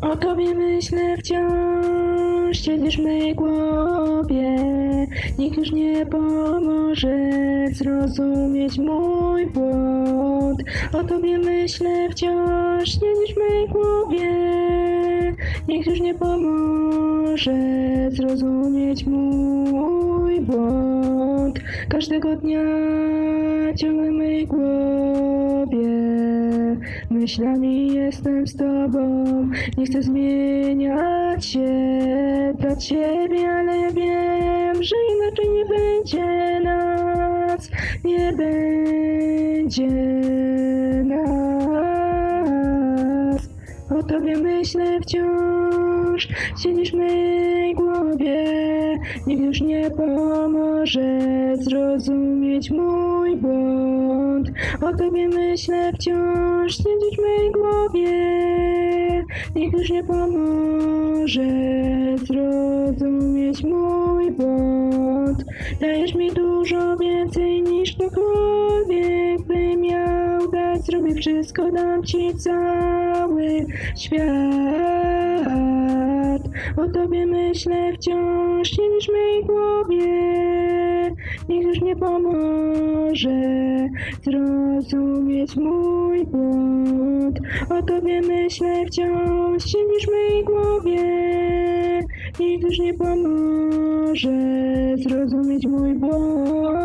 O tobie myślę wciąż, siedzisz w mej głowie. Nikt już nie pomoże zrozumieć mój błąd. O tobie myślę wciąż, siedzisz w mej głowie. Nikt już nie pomoże zrozumieć mój błąd. Każdego dnia ciągle w mej głowie. Myślami jestem z tobą, nie chcę zmieniać się dla ciebie, ale wiem, że inaczej nie będzie nas, nie będzie nas. O tobie myślę wciąż, siedzisz w mej głowie, nikt już nie pomoże zrozumieć mój O tobie myślę wciąż, siedzisz w mej głowie, nikt już nie pomoże zrozumieć mój błąd. Dajesz mi dużo więcej niż ktokolwiek by miał dać, zrobię wszystko, dam ci cały świat. O tobie myślę wciąż, siedzisz w mej głowie, nikt już nie pomoże zrozumieć mój błąd. O tobie myślę wciąż, siedzisz w mej głowie, nikt już nie pomoże zrozumieć mój błąd.